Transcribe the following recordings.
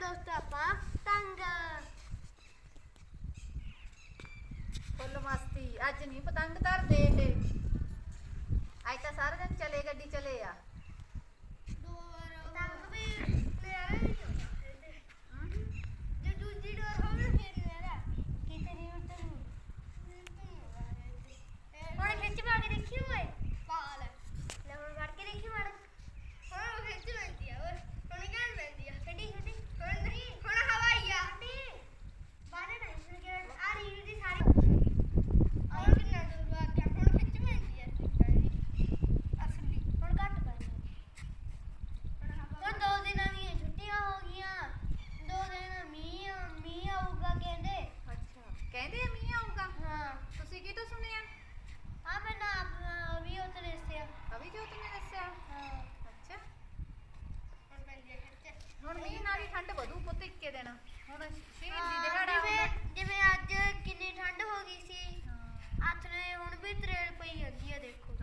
ਦੋਸਤੋ, ਆਪਾਂ ਪਤੰਗ ਫੁੱਲ ਮਸਤੀ, ਅੱਜ ਨਹੀਂ ਪਤੰਗ ਧਰਦੇ ਇਹ ਅੱਜ ਤਾਂ ਸਾਰਾ ਦਿਨ ਚਲੇ, ਗੱਡੀ ਚਲੇ ਆ। ਠੰਡ ਵਧੂ ਪੁੱਤ ਇੱਕੇ ਦਿਨ। ਹੁਣ ਸ਼ਿਵਰ ਦੀ ਜਿਵੇਂ ਅੱਜ ਕਿੰਨੀ ਠੰਡ ਹੋ ਗਈ ਸੀ ਆਥਰੇ ਹੁਣ ਵੀ ਤਰੇਲ ਪਈ ਜਾਂਦੀ ਆ ਦੇਖੋ।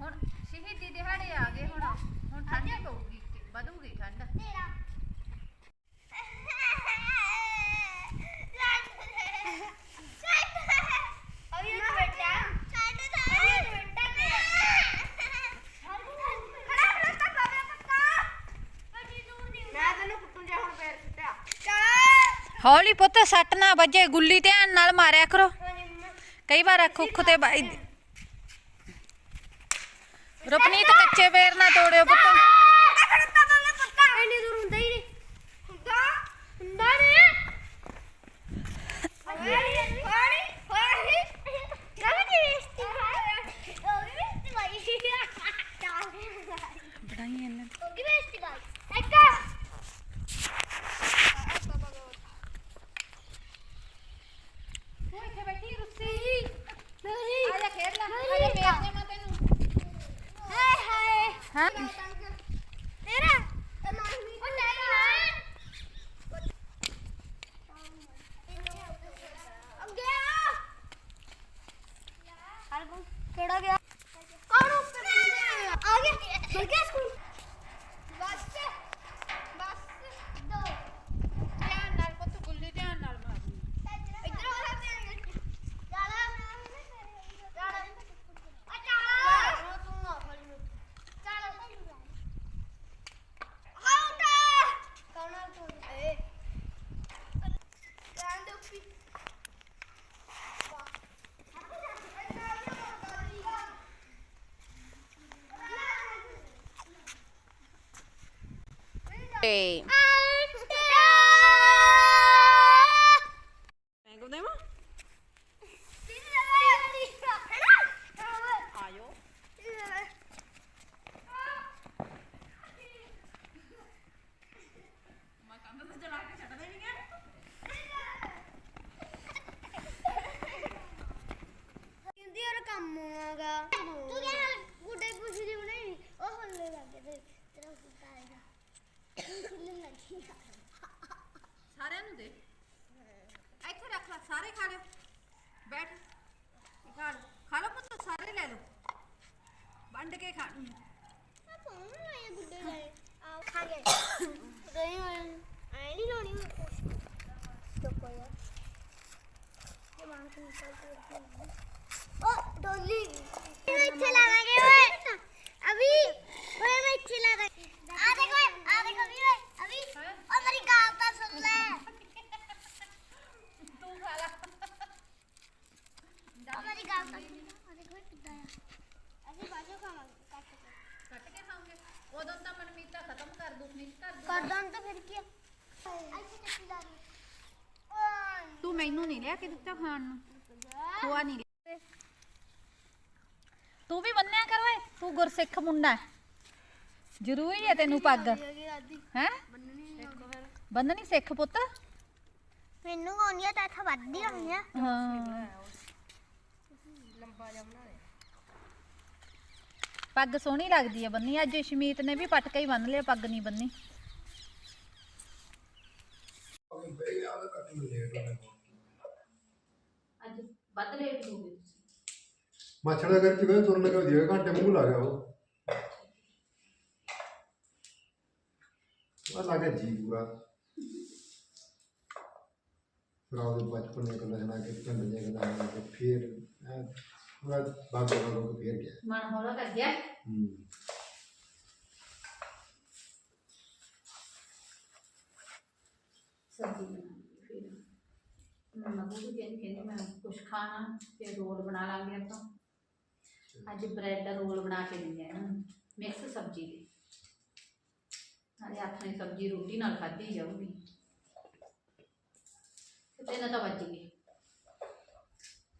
ਹੁਣ ਸ਼ਹੀਦੀ ਦਿਹਾੜੇ ਆ ਗਏ ਹੁਣ। ਹੁਣ ਠੰਡ ਪਊਗੀ ਵਧੂਗੀ ਠੰਡ। ਹੌਲੀ ਪੁੱਤ ਸੱਟ ਨਾ ਵੱਜੇ ਗੁੱਲੀ ਧਿਆਨ ਨਾਲ ਮਾਰਿਆ ਕਰੋ। ਕਈ ਵਾਰ ਅੱਖ ਉੱਖ ਤੇ ਬਾਈ ਰੁਪਨੀਤ ਕੱਚੇ ਪੈਰ ਨਾ ਤੋੜਿਓ ਪੁੱਤ। ਬਣਾਈ ਇਹਨਾਂ। Hey. ਲਿਆ ਕੇ ਦਿੱਤਾ ਖਾਣ ਨੂੰ? ਖੋਆ ਨਹੀਂ ਲਿਆ। ਤੂੰ ਵੀ ਬੰਨਿਆ ਕਰ ਓਏ ਤੂੰ ਗੁਰਸਿੱਖ ਮੁੰਡਾ ਜ਼ਰੂਰੀ ਹੈ ਤੈਨੂੰ ਪੱਗ। ਹੈ? ਬੰਨਣੀ ਸਿੱਖ ਪੁੱਤ। ਮੈਨੂੰ ਆਉਂਦੀ ਆ ਤਾਂ ਇੱਥੇ ਵੱਧਦੀ ਹੋਈ ਆ। ਪੱਗ ਸੋਹਣੀ ਲੱਗਦੀ ਆ ਬੰਨੀ। ਅੱਜ ਸ਼ਮੀਤ ਨੇ ਵੀ ਪਟਕਾ ਹੀ ਬੰਨ ਲਿਆ ਪੱਗ ਨਹੀਂ ਬੰਨੀ। ਬਦਲੇ ਵੀ ਮੱਛਰ ਦਾ ਕਰਕੇ ਵੇ ਤੁਰਨ ਲੱਗਾ ਘੰਟੇ ਮੂੰਹ ਲਾ ਗਿਆ ਉਹ फिर गया ਮੰਮਾ ਬੂਬੀ ਕਹਿੰਦੀ ਕਹਿੰਦੀ ਮੈਂ ਕੁਝ ਖਾਣਾ ਤੇ ਰੋਲ ਬਣਾ ਲਾਂਗੇ ਆਪਾਂ। ਅੱਜ ਬ੍ਰੈਡ ਦਾ ਰੋਲ ਬਣਾ ਕੇ ਦਿੰਦੇ ਆ ਮਿਕਸ ਸਬਜ਼ੀ ਦੇ। ਨਾਲੇ ਆਥਣੇ ਸਬਜ਼ੀ ਰੋਟੀ ਨਾਲ ਖਾਧੀ ਜਾਊਗੀ। ਤੇ ਤਿੰਨ ਤਾਂ ਵੱਜ ਗਏ।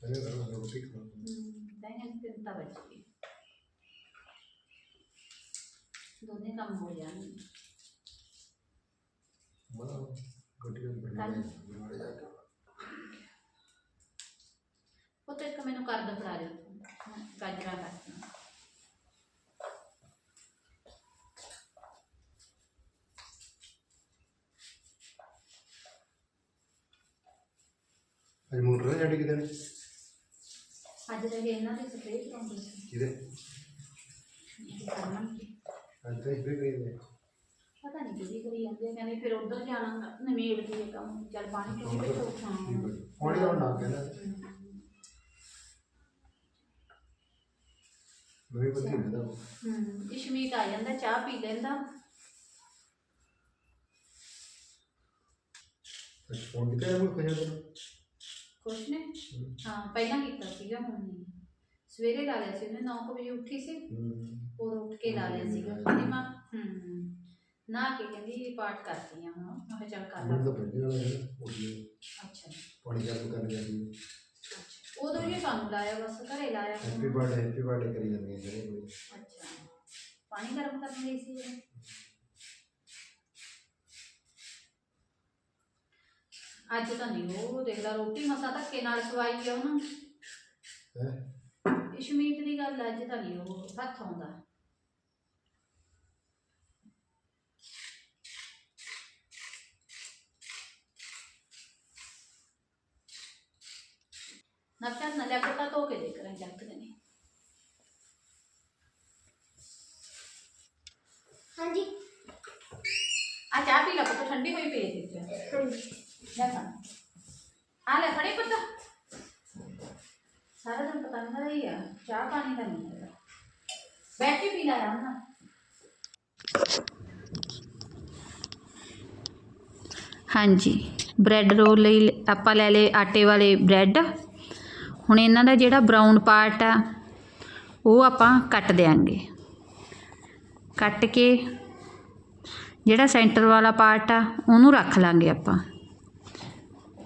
ਪਹਿਲੇ ਤਾਂ ਰੋਟੀ ਖਾਣੀ। ਤਿੰਨ ਤਿੰਨ ਤਾਂ ਵੱਜ ਗਏ। ਦੋਨੇ ਕੰਮ ਹੋ ਜਾਣਗੇ। ਮਾਂ ਗੱਡੀ ਨੂੰ ਕੱਲ੍ਹ। ਬਣਾਉਣੇ ਜਾ ਕੇ ਉਹ ਤੇ ਇੱਕ ਮੈਨੂੰ ਕਰ ਦਿਖਾ ਦਿਓ। ਗਾਜਰਾਂ ਕੱਟਣਾ ਅੱਜ ਮੋਟਰ ਛੱਡ ਕਿਤੇ ਨੇ? ਅੱਜ ਦੇ ਇਹਨਾਂ ਦੇ ਸਪਰੇਅ ਕਰਾਉਂਦੇ ਸੀ। ਕਿਤੇ? ਕਰਨਾ ਅੱਜ ਤਾਂ ਇਸਦੇ ਕਰੀ ਨੇ ਪਤਾ ਨਹੀਂ ਕਿਹਦੀ ਕਰੀ ਜਾਂਦੇ ਆ, ਕਹਿੰਦੇ ਫਿਰ ਉਧਰ ਜਾਣਾ ਨਵੇੜ ਦੀ ਇਹ ਕੰਮ। ਚੱਲ ਪਾਣੀ ਚੋਂ ਵੀ ਤੋਂ ਹਾਂ ਪਾਣੀ ਦਾ ਨਾ ਕਹਿੰਦਾ ਮੈਂ ਬੰਦੀ ਹੁੰਦਾ ਹੂੰ ਇਸ਼ਮੀਤ ਆ ਜਾਂਦਾ ਚਾਹ ਪੀ ਲੈਂਦਾ। ਅੱਜ ਫੋਨ ਕੀਤਾ ਉਹ ਕੋਈ ਜਾਂਦਾ ਕੁਛ ਨੇ। ਹਾਂ ਪਹਿਲਾਂ ਕੀਤਾ ਸੀਗਾ ਹੁਣ ਨਹੀਂ। ਸਵੇਰੇ ਲਾ ਲਿਆ ਸੀ ਉਹਨੇ 9 ਵਜੇ ਉੱਠੀ ਸੀ। ਹੂੰ ਉਦੋਂ ਉੱਠ ਕੇ ਲਾ ਲਿਆ ਸੀਗਾ। ਕਹਿੰਦੀ ਮਾਂ ਹੂੰ ਨਾ ਕੇ ਕਹਿੰਦੀ ਪਾਠ ਕਰਦੀ ਆ ਹੁਣ। ਮੈਂ ਕਿਹਾ ਚੱਲ ਕਰ ਲਾ। ਤਾਂ ਬੰਦੀ ਵਾਲਾ ਹੈ ਉਹ ਅੱਛਾ। ਪਾਣੀ ਚਾਲੂ ਕਰਨ ਜਾਂਦੀ ਅੱਛਾ ਉਦੋਂ ਹੀ ਸਾਨੂੰ ਲਾਇਆ ਬਸ ਘਰੇ ਲਾਇਆ। ਹੈਪੀ ਬਰਥਡੇ ਹੈਪੀ ਬਰਥਡੇ ਕਰੀ ਜਾਂਦੀ ਹੈ ਜਿਹੜੇ ਕੋਈ। ਅੱਛਾ। ਪਾਣੀ ਗਰਮ ਕਰਨ ਗਈ ਸੀ ਜਦੋਂ? ਅੱਜ ਤਾਂ ਨਹੀਂ ਉਹ ਦੇਖਦਾ ਰੋਟੀ ਮਸਾ ਧੱਕੇ ਨਾਲ ਖਵਾਈ ਆ ਉਹਨੂੰ। ਹੈ? ਇਸ਼ਮੀਤ ਦੀ ਗੱਲ ਅੱਜ ਤਾਂ ਨਹੀਂ ਉਹ ਹੱਥ ਆਉਂਦਾ। ਨਾ ਚੱਲ ਨਾ ਲੈ ਕੇ ਧੋ ਕੇ ਦੇ ਕਰਾਂ ਜੱਕਦੇ ਨੇ ਹਾਂਜੀ ਆ ਚਾਹ ਪੀ ਲੈ ਪੁੱਤ ਠੰਡੀ ਹੋਈ ਪਈ ਹੈ ਤੇ ਹਾਂਜੀ ਲੈ ਖਾ ਆ ਲੈ ਖੜੀ ਪੁੱਤ ਸਾਰਾ ਦਿਨ ਪਤਾ ਨਹੀਂ ਰਹੀ ਆ ਚਾਹ ਪਾਣੀ ਦਾ ਨਹੀਂ ਹੈਗਾ ਬੈਠ ਕੇ ਪੀ ਲੈ ਆਰਾਮ ਨਾਲ ਹਾਂਜੀ ਬ੍ਰੈਡ ਰੋਲ ਹੁਣ ਇਹਨਾਂ ਦਾ ਜਿਹੜਾ ਬਰਾਊਨ ਪਾਰਟ ਆ, ਉਹ ਆਪਾਂ ਕੱਟ ਦੇਾਂਗੇ ਕੱਟ ਕੇ ਜਿਹੜਾ ਸੈਂਟਰ ਵਾਲਾ ਪਾਰਟ ਆ, ਉਹਨੂੰ ਰੱਖ ਲਾਂਗੇ ਆਪਾਂ।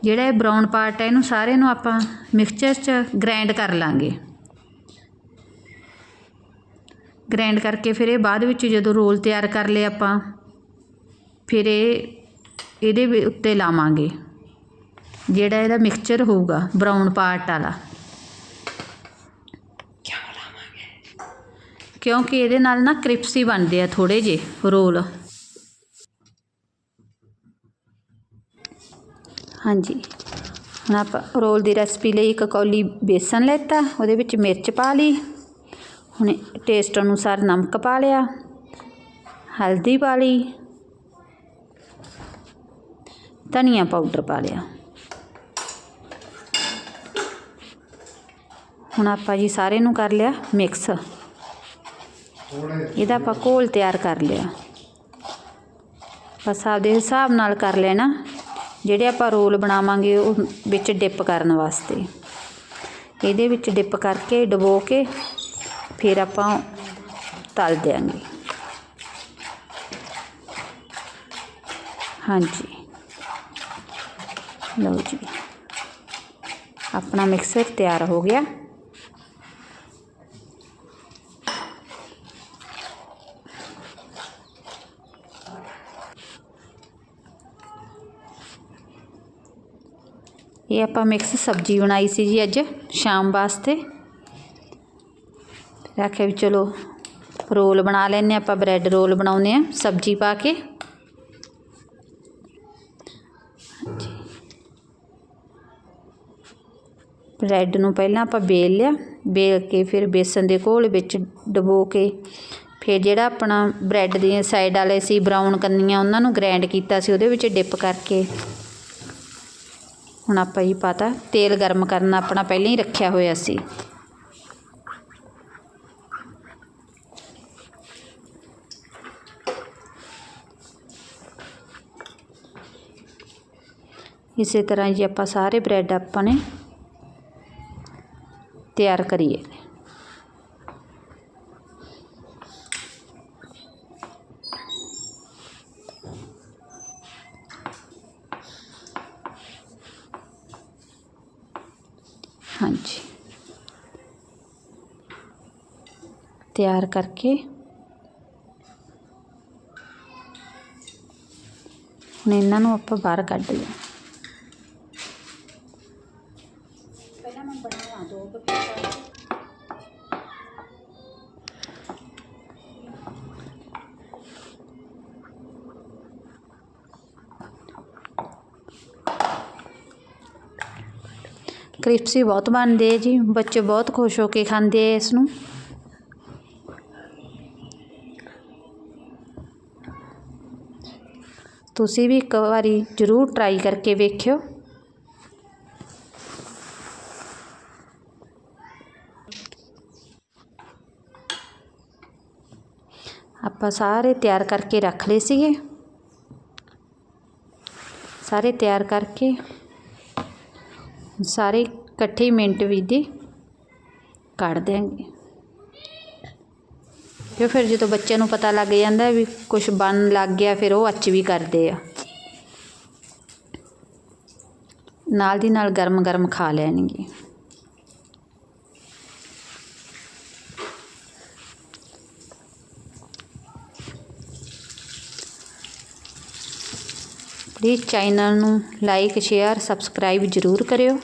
ਜਿਹੜਾ ਇਹ ਬਰਾਊਨ ਪਾਰਟ ਆ, ਇਹਨੂੰ ਸਾਰੇ ਨੂੰ ਆਪਾਂ ਮਿਕਸਚਰ 'ਚ ਗ੍ਰਾਈਂਡ ਕਰ ਲਾਂਗੇ। ਗ੍ਰਾਈਂਡ ਕਰਕੇ ਫਿਰ ਇਹ ਬਾਅਦ ਵਿੱਚ ਜਦੋਂ ਰੋਲ ਤਿਆਰ ਕਰ ਲਏ ਆਪਾਂ, ਫਿਰ ਇਹ, ਇਹਦੇ ਉੱਤੇ ਲਾਵਾਂਗੇ। ਜਿਹੜਾ ਇਹਦਾ ਮਿਕਸਚਰ ਹੋਊਗਾ ਬਰਾਊਨ ਪਾਰਟ ਵਾਲਾ। ਕਿਉਂਕਿ ਇਹਦੇ ਨਾਲ ਨਾ ਕ੍ਰਿਪਸੀ ਬਣਦੇ ਆ ਥੋੜੇ ਜੇ ਰੋਲ ਹਾਂਜੀ। ਹੁਣ ਆਪਾਂ ਰੋਲ ਦੀ ਰੈਸਪੀ ਲਈ ਇੱਕ ਕੌਲੀ ਬੇਸਨ ਲੈਤਾ ਉਹਦੇ ਵਿੱਚ ਮਿਰਚ ਪਾ ਲਈ। ਹੁਣ ਟੇਸਟ ਅਨੁਸਾਰ ਨਮਕ ਪਾ ਲਿਆ ਹਲਦੀ ਪਾ ਲਈ ਧਨੀਆ ਪਾਊਡਰ ਪਾ ਲਿਆ। ਹੁਣ ਆਪਾਂ ਜੀ ਸਾਰੇ ਨੂੰ ਕਰ ਲਿਆ ਮਿਕਸ ਇਹਦਾ ਆਪਾਂ ਘੋਲ ਤਿਆਰ ਕਰ ਲਿਆ। ਬਸ ਆਪਦੇ ਹਿਸਾਬ ਨਾਲ ਕਰ ਲੈਣਾ। ਜਿਹੜੇ ਆਪਾਂ ਰੋਲ ਬਣਾਵਾਂਗੇ ਉਹ ਵਿੱਚ ਡਿਪ ਕਰਨ ਵਾਸਤੇ। ਇਹਦੇ ਵਿੱਚ ਡਿਪ ਕਰਕੇ ਡਬੋ ਕੇ ਫਿਰ ਆਪਾਂ ਤਲ ਦਿਆਂਗੇ। ਹਾਂਜੀ। ਲਓ ਜੀ। ਆਪਣਾ ਮਿਕਸਰ ਤਿਆਰ ਹੋ ਗਿਆ। ਇਹ ਆਪਾਂ ਮਿਕਸ ਸਬਜ਼ੀ ਬਣਾਈ ਸੀ ਜੀ ਅੱਜ ਸ਼ਾਮ ਵਾਸਤੇ। ਫਿਰ ਆਖਿਆ ਵੀ ਚਲੋ ਰੋਲ ਬਣਾ ਲੈਨੇ ਆਪਾਂ ਬ੍ਰੈਡ ਰੋਲ ਬਣਾਉਨੇ ਆ ਸਬਜ਼ੀ ਪਾ ਕੇ। ਹਾਂਜੀ। ਬ੍ਰੈਡ ਨੂੰ ਪਹਿਲਾਂ ਆਪਾਂ ਬੇਲ ਲਿਆ, ਬੇਲ ਕੇ ਫਿਰ ਬੇਸਨ ਦੇ ਘੋਲ ਵਿੱਚ ਡਬੋ ਕੇ ਫਿਰ ਜਿਹੜਾ ਆਪਣਾ ਬ੍ਰੈਡ ਦੀਆਂ ਸਾਈਡ ਵਾਲੇ ਸੀ ਬਰਾਊਨ ਕੰਨੀਆਂ, ਉਹਨਾਂ ਨੂੰ ਗ੍ਰਾਈਂਡ ਕੀਤਾ ਸੀ, ਉਹਦੇ ਵਿੱਚ ਡਿਪ ਕਰਕੇ। ਹੁਣ ਆਪਾਂ ਹੀ ਪਾਤਾ, ਤੇਲ ਗਰਮ ਕਰਨਾ ਆਪਣਾ ਪਹਿਲਾਂ ਹੀ ਰੱਖਿਆ ਹੋਇਆ ਸੀ। ਇਸੇ ਤਰ੍ਹਾਂ ਜੀ ਆਪਾਂ ਸਾਰੇ ਬ੍ਰੈਡ ਆਪਾਂ ਨੇ ਤਿਆਰ ਕਰੀਏ ਹਾਂਜੀ ਤਿਆਰ ਕਰਕੇ ਹੁਣ ਇਹਨਾਂ ਨੂੰ ਆਪਾਂ ਬਾਹਰ ਕੱਢ ਲਿਆ ਪਹਿਲਾਂ ਮੈਂ ਬਣਾਵਾਂ ਦੋ ਕ੍ਰਿਸਪੀ ਬਹੁਤ ਬਣਦੇ ਆ ਜੀ ਬੱਚੇ ਬਹੁਤ ਖੁਸ਼ ਹੋ ਕੇ ਖਾਂਦੇ ਆ ਇਸ ਨੂੰ ਤੁਸੀਂ ਵੀ ਇੱਕ ਵਾਰੀ ਜ਼ਰੂਰ ਟਰਾਈ ਕਰਕੇ ਵੇਖਿਓ। ਆਪਾਂ ਸਾਰੇ ਤਿਆਰ ਕਰਕੇ ਰੱਖ ਲਏ ਸੀਗੇ। ਸਾਰੇ ਤਿਆਰ ਕਰਕੇ ਸਾਰੇ ਇਕੱਠੇ ਹੀ ਮਿੰਟ ਵਿੱਚ ਦੀ ਕੱਢ ਦਿਆਂਗੇ। ਫਿਰ ਫਿਰ ਜਦੋਂ ਬੱਚਿਆਂ ਨੂੰ ਪਤਾ ਲੱਗ ਜਾਂਦਾ ਵੀ ਕੁਝ ਬਣ ਲੱਗ ਗਿਆ, ਫਿਰ ਉਹ ਅੱਚ ਵੀ ਕਰਦੇ ਆ। ਨਾਲ ਦੀ ਨਾਲ ਗਰਮ ਗਰਮ ਖਾ ਲੈਣਗੇ। ਪਲੀਜ਼ ਚੈਨਲ ਨੂੰ ਲਾਈਕ ਸ਼ੇਅਰ ਸਬਸਕ੍ਰਾਈਬ ਜ਼ਰੂਰ ਕਰਿਓ।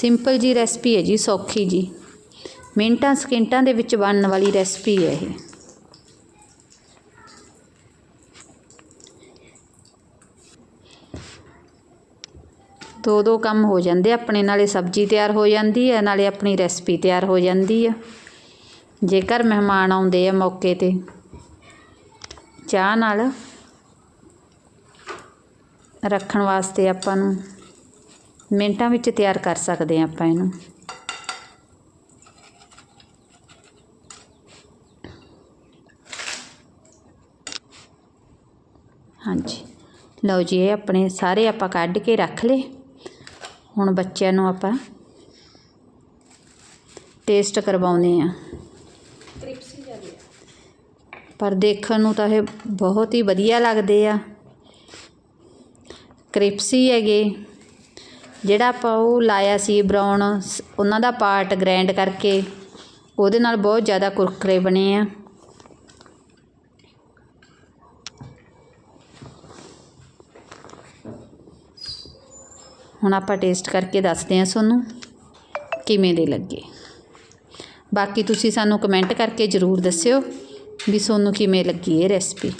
ਸਿੰਪਲ ਜੀ ਰੈਸਪੀ ਹੈ ਜੀ, ਸੌਖੀ ਜੀ। ਮਿੰਟਾਂ ਸਕਿੰਟਾਂ ਦੇ ਵਿੱਚ ਬਣਨ ਵਾਲੀ ਰੈਸਪੀ ਹੈ ਇਹ। ਦੋ ਦੋ ਕੰਮ ਹੋ ਜਾਂਦੇ ਆਪਣੇ ਨਾਲੇ ਸਬਜ਼ੀ ਤਿਆਰ ਹੋ ਜਾਂਦੀ ਹੈ, ਨਾਲੇ ਆਪਣੀ ਰੈਸਪੀ ਤਿਆਰ ਹੋ ਜਾਂਦੀ ਆ। ਜੇਕਰ ਮਹਿਮਾਨ ਆਉਂਦੇ ਆ ਮੌਕੇ ਤੇ, ਚਾਹ ਨਾਲ ਰੱਖਣ ਵਾਸਤੇ ਆਪਾਂ ਨੂੰ ਮਿੰਟਾਂ ਵਿੱਚ ਤਿਆਰ ਕਰ ਸਕਦੇ ਹਾਂ ਆਪਾਂ ਇਹਨੂੰ। ਹਾਂਜੀ। ਲਓ ਜੀ, ਇਹ ਆਪਣੇ ਸਾਰੇ ਆਪਾਂ ਕੱਢ ਕੇ ਰੱਖ ਲਏ। ਹੁਣ ਬੱਚਿਆਂ ਨੂੰ ਆਪਾਂ ਟੇਸਟ ਕਰਵਾਉਂਦੇ ਆ ਪਰ ਦੇਖਣ ਨੂੰ ਤਾਂ ਇਹ ਬਹੁਤ ਹੀ ਵਧੀਆ ਲੱਗਦੇ ਆ। ਕ੍ਰਿਪਸੀ ਹੈਗੇ। ਜਿਹੜਾ ਆਪਾਂ ਉਹ ਲਾਇਆ ਸੀ ਬਰਾਊਨ ਸ- ਉਹਨਾਂ ਦਾ ਪਾਰਟ ਗ੍ਰੈਂਡ ਕਰਕੇ, ਉਹਦੇ ਨਾਲ ਬਹੁਤ ਜ਼ਿਆਦਾ ਕੁਰਕਰੇ ਬਣੇ ਆ। ਹੁਣ ਆਪਾਂ ਟੇਸਟ ਕਰਕੇ ਦੱਸਦੇ ਹਾਂ ਤੁਹਾਨੂੰ ਕਿਵੇਂ ਦੇ ਲੱਗੇ। ਬਾਕੀ ਤੁਸੀਂ ਸਾਨੂੰ ਕਮੈਂਟ ਕਰਕੇ ਜ਼ਰੂਰ ਦੱਸਿਓ ਵੀ ਤੁਹਾਨੂੰ ਕਿਵੇਂ ਲੱਗੀ ਇਹ ਰੈਸਪੀ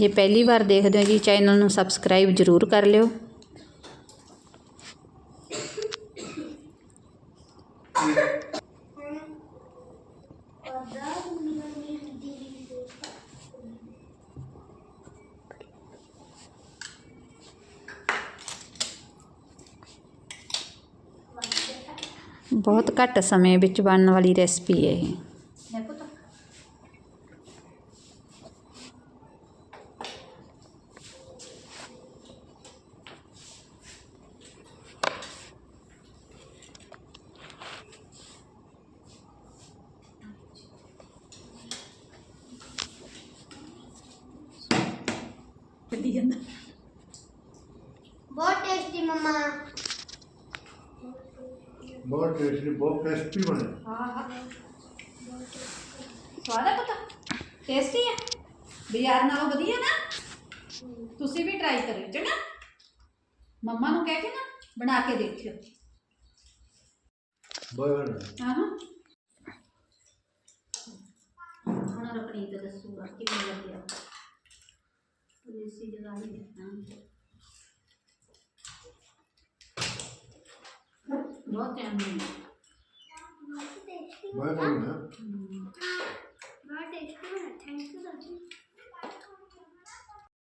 ਜੇ ਪਹਿਲੀ ਵਾਰ ਦੇਖਦੇ ਹੋ ਜੀ, ਚੈਨਲ ਨੂੰ ਸਬਸਕ੍ਰਾਈਬ ਜ਼ਰੂਰ ਕਰ ਲਿਓ। ਬਹੁਤ ਘੱਟ ਸਮੇਂ ਵਿੱਚ ਬਣਨ ਵਾਲੀ ਰੈਸਪੀ ਹੈ ਇਹ। ਦੇਖੀ ਜਾਂਦਾ ਬਹੁਤ ਟੇਸਟੀ ਮਮਾ। ਬਹੁਤ ਟੇਸਟੀ ਬਹੁਤ ਕ੍ਰਿਸਪੀ ਬਣਿਆ ਹਾਂ ਹਾਂ। ਸਵਾਦ ਹੈ ਪਤਾ? ਟੇਸਟੀ ਹੈ ਬਾਜ਼ਾਰ ਨਾਲੋਂ ਵਧੀਆ ਨਾ? ਤੁਸੀਂ ਵੀ ਟਰਾਈ ਕਰਿਓ ਚੰਗਾ? ਮੰਮਾ ਨੂੰ ਕਹਿ ਕੇ ਨਾ ਬਣਾ ਕੇ ਦੇਖਿਓ। ਬਹੁਤ ਬਣਿਆ ਹਾਂ ਹਾਂ। ਹੁਣ ਰਪਨੀਤ ਦੱਸੂਗਾ ਕਿਵੇਂ ਲੱਗਿਆ? ਦੇਸੀ ਜਗ੍ਹਾ ਹੀ ਦੇਖਾਂਗੇ ਬਹੁਤ ਟਾਈਮ ਲੱਗਿਆ ਬਹੁਤ ਟੇਸਟੀ ਬਹੁਤ ਬਣਿਆ ਬਹੁਤ ਟੇਸਟੀ ਬਣਾ ਥੈਂਕ ਯੂ ਦਾਦੀ